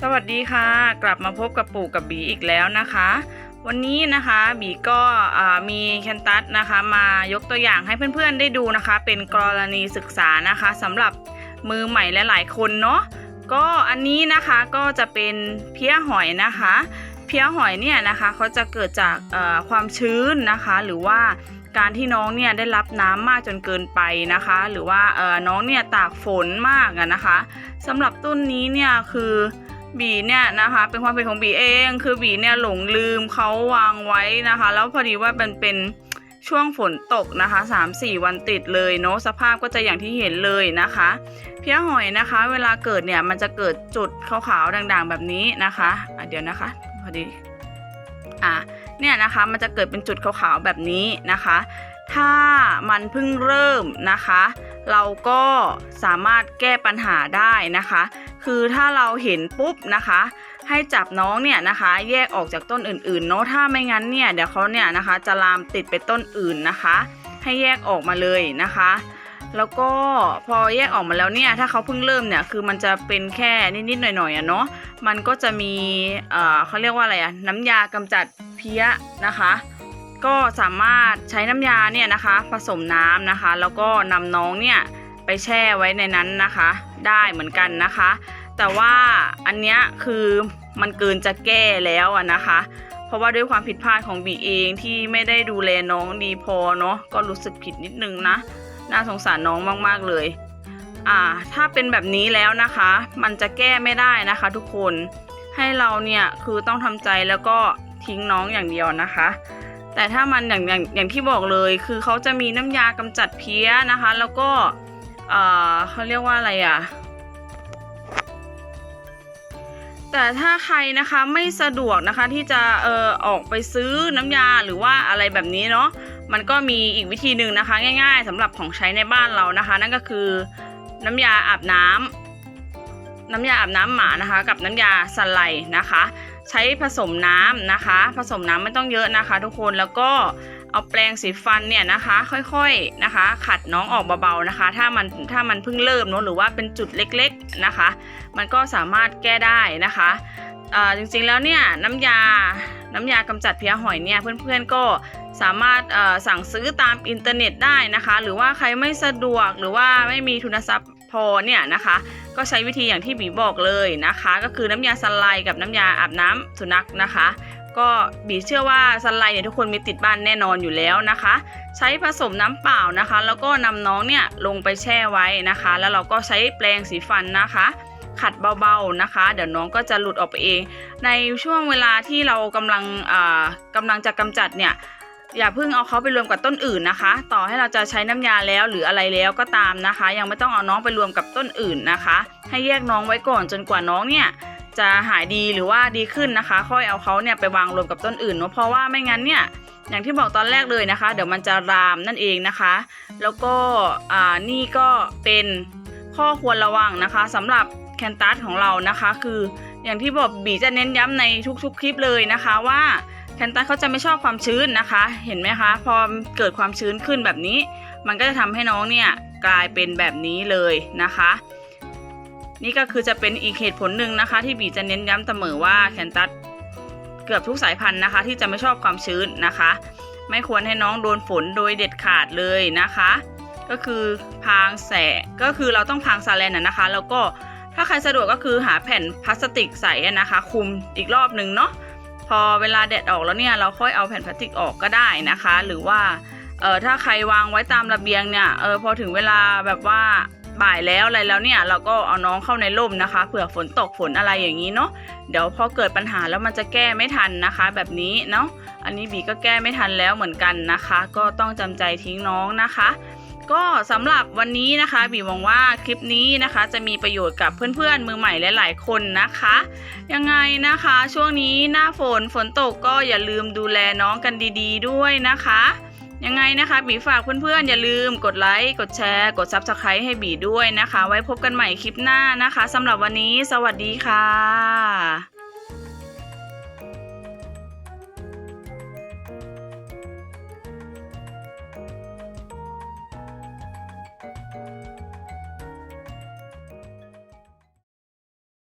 สวัสดีค่ะ กลับมาพบกับปู่กับบีอีกแล้วนะคะ วันนี้นะคะบีก็มีแคนตัสนะคะมายกตัวอย่างให้เพื่อนๆได้ดูนะคะ เป็นกรณีศึกษานะคะสำหรับมือใหม่หลายๆคนเนาะก็อันนี้นะคะก็จะเป็นเพี้ยหอยนะคะ เพี้ยหอยเนี่ยนะคะเขาจะเกิดจากความชื้นนะคะ หรือว่าการที่น้องเนี่ยได้รับน้ำมากจนเกินไปนะคะ หรือว่าน้องเนี่ยตากฝนมากนะคะสำหรับต้นนี้เนี่ยคือ บีเนี่ยนะคะ เป็นความผิดของบีเองคือบีเนี่ยหลงลืมเขาวางไว้นะคะ แล้วพอดีว่ามันเป็นช่วงฝนตกนะคะ 3-4 วันติดเลยเนาะสภาพก็จะอย่างที่เห็นเลยนะคะ เพี้ยหอยนะคะ เวลาเกิดเนี่ยมันจะเกิดจุดขาวๆด่างๆ แบบนี้นะคะะเดี๋ยวนะคะ พอดีอะเนี่ยนะคะมันจะเกิดเป็นจุดขาวๆแบบนี้นะคะ ถ้ามันเพิ่งเริ่มนะคะ เราก็สามารถแก้ปัญหาได้นะคะ คือถ้าเราเห็นปุ๊บนะคะ ให้จับน้องเนี่ยนะคะ แยกออกจากต้นอื่นๆเนาะถ้าไม่งั้นเนี่ยเดี๋ยวเขาเนี่ยนะคะจะลามติดไปต้นอื่นนะคะ ให้แยกออกมาเลยนะคะ แล้วก็พอแยกออกมาแล้วเนี่ยถ้าเขาเพิ่งเริ่มเนี่ยคือมันจะเป็นแค่นิดๆหน่อยๆอะเนาะมันก็จะมีเอ่อเขาเรียกว่าอะไรอะน้ำยากำจัดเพี้ยนะคะ ก็สามารถใช้น้ำยาเนี่ยนะคะผสมน้ำนะคะ แล้วก็นำน้องเนี่ยไปแช่ไว้ในนั้นนะคะ ได้เหมือนกันนะคะ แต่ว่าอันเนี้ยคือมันเกินจะแก้แล้วอะนะคะ เพราะว่าด้วยความผิดพลาดของบีเองที่ไม่ได้ดูแลน้องดีพอเนาะก็รู้สึกผิดนิดนึงนะน่าสงสารน้องมากๆเลย อ่า ถ้าเป็นแบบนี้แล้วนะคะ มันจะแก้ไม่ได้นะคะ ทุกคนให้เราเนี่ยคือต้องทำใจแล้วก็ทิ้งน้องอย่างเดียวนะคะ แต่ถ้ามันอย่างอย่างอย่างที่บอกเลย คือเขาจะมีน้ำยากำจัดเพี้ยนะคะ แล้วก็เอ่อเขาเรียกว่าอะไรอะ แต่ถ้าใครนะคะไม่สะดวกนะคะที่จะเออออกไปซื้อน้ำยาหรือว่าอะไรแบบนี้เนาะมันก็มีอีกวิธีหนึ่งนะคะ ง่าย ๆสำหรับของใช้ในบ้านเรานะคะ นั่นก็คือน้ำยาอาบน้ำน้ำยาอาบน้ำหมานะคะ กับน้ำยาสไลด์นะคะ ใช้ผสมน้ำนะคะ ผสมน้ำไม่ต้องเยอะนะคะ ทุกคนแล้วก็เอาแปรงสีฟันเนี่ยนะคะ ค่อยๆนะคะ ขัดน้องออกเบาๆนะคะ ถ้ามันถ้ามันเพิ่งเริ่มเนอะหรือว่าเป็นจุดเล็กๆนะคะ มันก็สามารถแก้ได้นะคะจริงๆแล้วเนี่ยน้ำยาน้ำยากำจัดเพี้ยหอยเนี่ยเพื่อนๆก็สามารถสั่งซื้อตามอินเทอร์เน็ตได้นะคะ หรือว่าใครไม่สะดวกหรือว่าไม่มีทุนทรัพย์ พอเนี่ยนะคะ ก็ใช้วิธีอย่างที่บีบอกเลยนะคะ ก็คือน้ำยาสไลด์กับน้ำยาอาบน้ำสุนัขนะคะ ก็บีเชื่อว่าสไลด์เนี่ยทุกคนมีติดบ้านแน่นอนอยู่แล้วนะคะ ใช้ผสมน้ำเปล่านะคะ แล้วก็นำน้องเนี่ยลงไปแช่ไว้นะคะ แล้วเราก็ใช้แปรงสีฟันนะคะขัดเบาๆนะคะ เดี๋ยวน้องก็จะหลุดออกไปเอง ในช่วงเวลาที่เรากำลังอ่ากำลังจะกำจัดเนี่ย อย่าเพิ่งเอาเขาไปรวมกับต้นอื่นนะคะ ต่อให้เราจะใช้น้ำยาแล้วหรืออะไรแล้วก็ตามนะคะ ยังไม่ต้องเอาน้องไปรวมกับต้นอื่นนะคะ ให้แยกน้องไว้ก่อนจนกว่าน้องเนี่ยจะหายดีหรือว่าดีขึ้นนะคะ ค่อยเอาเขาเนี่ยไปวางรวมกับต้นอื่นเนาะเพราะว่าไม่งั้นเนี่ยอย่างที่บอกตอนแรกเลยนะคะ เดี๋ยวมันจะรามนั่นเองนะคะ แล้วก็อ่านี่ก็เป็นข้อควรระวังนะคะสำหรับแคนตัสของเรานะคะ คืออย่างที่บอกบีจะเน้นย้ำในทุกๆคลิปเลยนะคะว่า แคนตัสเขาจะไม่ชอบความชื้นนะคะ เห็นไหมคะ พอเกิดความชื้นขึ้นแบบนี้ มันก็จะทำให้น้องเนี่ยกลายเป็นแบบนี้เลยนะคะ นี่ก็คือจะเป็นอีกเหตุผลหนึ่งนะคะ ที่บีจะเน้นย้ำเสมอว่าแคนตัสเกือบทุกสายพันธุ์นะคะ ที่จะไม่ชอบความชื้นนะคะ ไม่ควรให้น้องโดนฝนโดยเด็ดขาดเลยนะคะ ก็คือพางแสก็คือเราต้องพางซาแลนนะคะ แล้วก็ถ้าใครสะดวกก็คือหาแผ่นพลาสติกใสอะนะคะ คุมอีกรอบหนึ่งเนาะ พอเวลาแดดออกแล้วเนี่ยเราค่อยเอาแผ่นพลาสติกออกก็ได้นะคะ หรือว่าเออถ้าใครวางไว้ตามระเบียงเนี่ยเออพอถึงเวลาแบบว่าบ่ายแล้วอะไรแล้วเนี่ยเราก็เอาน้องเข้าในร่มนะคะเผื่อฝนตกฝนอะไรอย่างนี้เนาะเดี๋ยวพอเกิดปัญหาแล้วมันจะแก้ไม่ทันนะคะ แบบนี้เนาะอันนี้บีก็แก้ไม่ทันแล้วเหมือนกันนะคะ ก็ต้องจำใจทิ้งน้องนะคะ ก็สำหรับวันนี้นะคะบีหวังว่าคลิปนี้นะคะ จะมีประโยชน์กับเพื่อนๆมือใหม่หลายๆคนนะคะ ยังไงนะคะ ช่วงนี้หน้าฝนฝนตกก็อย่าลืมดูแลน้องกันดี ๆ ด้วยนะคะ ยังไงนะคะบีฝากเพื่อนๆ อย่าลืมกดไลค์กดแชร์ กด Subscribe ให้บีด้วยนะคะ ไว้พบกันใหม่คลิปหน้านะคะสำหรับวันนี้ สวัสดีค่ะ